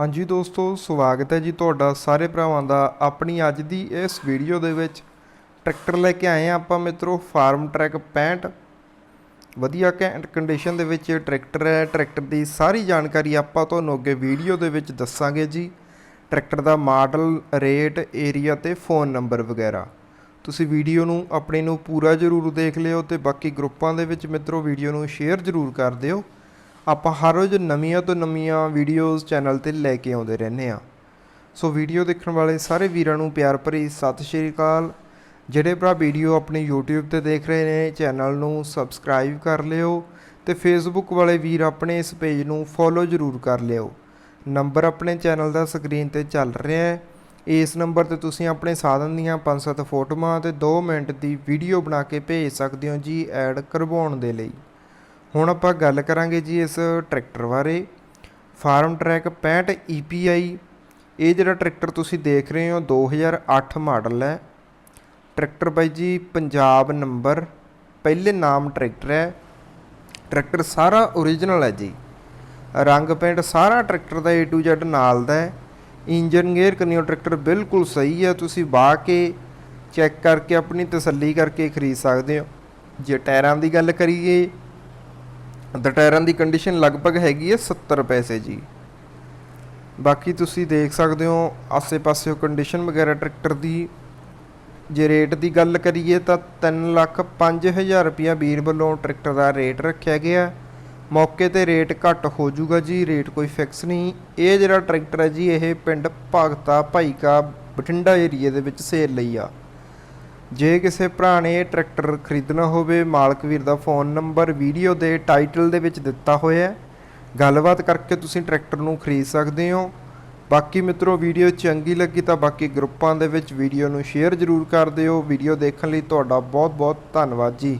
ਹਾਂਜੀ ਦੋਸਤੋ, ਸਵਾਗਤ ਹੈ ਜੀ ਤੁਹਾਡਾ ਸਾਰੇ ਭਰਾਵਾਂ ਦਾ ਆਪਣੀ ਅੱਜ ਦੀ ਇਸ ਵੀਡੀਓ ਦੇ ਵਿੱਚ। ਟਰੈਕਟਰ ਲੈ ਕੇ ਆਏ ਆ ਆਪਾਂ ਮਿੱਤਰੋ, ਫਾਰਮ ਟਰੈਕ 65 ਵਧੀਆ ਘੈਂਟ ਕੰਡੀਸ਼ਨ ਦੇ ਵਿੱਚ ਟਰੈਕਟਰ ਹੈ। ਟਰੈਕਟਰ ਦੀ ਸਾਰੀ ਜਾਣਕਾਰੀ ਆਪਾਂ ਤੁਹਾਨੂੰ ਅੱਗੇ ਵੀਡੀਓ ਦੇ ਵਿੱਚ ਦੱਸਾਂਗੇ ਜੀ। ਟਰੈਕਟਰ ਦਾ ਮਾਡਲ, ਰੇਟ, ਏਰੀਆ ਤੇ ਫੋਨ ਨੰਬਰ ਵਗੈਰਾ। ਤੁਸੀਂ ਵੀਡੀਓ ਨੂੰ ਆਪਣੇ ਨੂੰ ਪੂਰਾ ਜ਼ਰੂਰ ਦੇਖ ਲਿਓ ਤੇ ਬਾਕੀ ਗਰੁੱਪਾਂ ਦੇ ਵਿੱਚ ਮਿੱਤਰੋ, ਵੀਡੀਓ ਨੂੰ ਸ਼ੇਅਰ ਜ਼ਰੂਰ ਕਰ ਦਿਓ। ਆਪਾਂ ਹਰ ਰੋਜ਼ ਨਵੀਆਂ ਤੋਂ ਨਵੀਆਂ ਵੀਡੀਓਜ਼ ਚੈਨਲ ਤੇ ਲੈ ਕੇ ਆਉਂਦੇ ਰਹਿੰਦੇ ਆ ਸੋ ਵੀਡੀਓ ਦੇਖਣ ਵਾਲੇ ਸਾਰੇ ਵੀਰਾਂ ਨੂੰ ਪਿਆਰ ਭਰੀ ਸਤਿ ਸ਼੍ਰੀ ਅਕਾਲ। ਜਿਹੜੇ ਭਰਾ ਵੀਡੀਓ ਆਪਣੀ YouTube ਤੇ ਦੇਖ ਰਹੇ ਨੇ ਚੈਨਲ ਨੂੰ ਸਬਸਕ੍ਰਾਈਬ ਕਰ ਲਿਓ ਤੇ Facebook ਵਾਲੇ ਵੀਰ ਆਪਣੇ ਇਸ ਪੇਜ ਨੂੰ ਫੋਲੋ ਜ਼ਰੂਰ ਕਰ ਲਿਓ। ਨੰਬਰ ਆਪਣੇ ਚੈਨਲ ਦਾ ਸਕਰੀਨ ਤੇ ਚੱਲ ਰਿਹਾ ਹੈ। ਇਸ ਨੰਬਰ ਤੇ ਤੁਸੀਂ ਆਪਣੇ ਸਾਧਨ ਦੀਆਂ 5-7 ਫੋਟੋਆਂ ਤੇ 2 ਮਿੰਟ ਦੀ ਵੀਡੀਓ ਬਣਾ ਕੇ ਭੇਜ ਸਕਦੇ ਹੋ ਜੀ ਐਡ ਕਰਵਾਉਣ ਦੇ ਲਈ। ਹੁਣ ਆਪਾਂ ਗੱਲ ਕਰਾਂਗੇ ਜੀ ਇਸ ਟਰੈਕਟਰ ਬਾਰੇ। ਫਾਰਮ ਟਰੈਕ 65 EPI ਇਹ ਜਿਹੜਾ ਟਰੈਕਟਰ ਤੁਸੀਂ ਦੇਖ ਰਹੇ ਹੋ 2008 ਮਾਡਲ ਹੈ। ਟਰੈਕਟਰ ਬਾਈ ਜੀ ਪੰਜਾਬ ਨੰਬਰ, ਪਹਿਲੇ ਨਾਮ ਟਰੈਕਟਰ ਹੈ। ਟਰੈਕਟਰ ਸਾਰਾ ਓਰੀਜਨਲ ਹੈ ਜੀ। ਰੰਗ ਪੇਂਟ ਸਾਰਾ ਟਰੈਕਟਰ ਦਾ A to Z ਨਾਲ ਦਾ ਹੈ। ਇੰਜਨ ਗੇਅਰ ਕੰਨਿਓ ਟਰੈਕਟਰ ਬਿਲਕੁਲ ਸਹੀ ਹੈ। ਤੁਸੀਂ ਬਾਹ ਕੇ ਚੈੱਕ ਕਰਕੇ ਆਪਣੀ ਤਸੱਲੀ ਕਰਕੇ ਖਰੀਦ ਸਕਦੇ ਹੋ। ਜੇ ਟਾਇਰਾਂ ਦੀ ਗੱਲ ਕਰੀਏ ਤਾਂ ਟਾਇਰਾਂ ਦੀ ਕੰਡੀਸ਼ਨ ਲਗਭਗ ਹੈਗੀ ਹੈ 70 ਪੈਸੇ ਜੀ। ਬਾਕੀ ਤੁਸੀਂ ਦੇਖ ਸਕਦੇ ਹੋ, ਆਸੇ-ਪਾਸੇ ਕੰਡੀਸ਼ਨ ਵਗੈਰਾ ਟਰੈਕਟਰ ਦੀ ਜੇ ਰੇਟ ਦੀ ਗੱਲ ਕਰੀਏ ਤਾਂ 3 ਲੱਖ 5000 ਰੁਪਇਆ ਵੀਰ ਵੱਲੋਂ ਟਰੈਕਟਰ ਦਾ ਰੇਟ ਰੱਖਿਆ ਗਿਆ। ਮੌਕੇ ਤੇ ਰੇਟ ਘੱਟ ਹੋ ਜਾਊਗਾ ਜੀ ਰੇਟ ਕੋਈ ਫਿਕਸ ਨਹੀਂ। ਇਹ ਜਿਹੜਾ ਟਰੈਕਟਰ ਹੈ ਜੀ, ਇਹ ਪਿੰਡ ਭਗਤਾ ਭਾਈਕਾ ਬਠਿੰਡਾ ਏਰੀਏ ਦੇ ਵਿੱਚ ਸੇਲ ਲਈ ਆ। ਜੇ ਕਿਸੇ ਭਰਾ ਨੇ ਇਹ ਟਰੈਕਟਰ ਖਰੀਦਣਾ ਹੋਵੇ, ਮਾਲਕ ਵੀਰ ਦਾ ਫੋਨ ਨੰਬਰ, ਵੀਡੀਓ ਦੇ ਟਾਈਟਲ ਦੇ ਵਿੱਚ ਦਿੱਤਾ ਹੋਇਆ ਹੈ। ਗੱਲਬਾਤ ਕਰਕੇ ਤੁਸੀਂ ਟਰੈਕਟਰ ਨੂੰ ਖਰੀਦ ਸਕਦੇ ਹੋ। ਬਾਕੀ ਮਿੱਤਰੋ, ਵੀਡੀਓ ਚੰਗੀ ਲੱਗੀ ਤਾਂ ਬਾਕੀ ਗਰੁੱਪਾਂ ਦੇ ਵਿੱਚ ਵੀਡੀਓ ਨੂੰ ਸ਼ੇਅਰ ਜ਼ਰੂਰ ਕਰ ਦਿਓ। ਵੀਡੀਓ ਦੇਖਣ ਲਈ ਤੁਹਾਡਾ ਬਹੁਤ ਬਹੁਤ ਧੰਨਵਾਦ ਜੀ।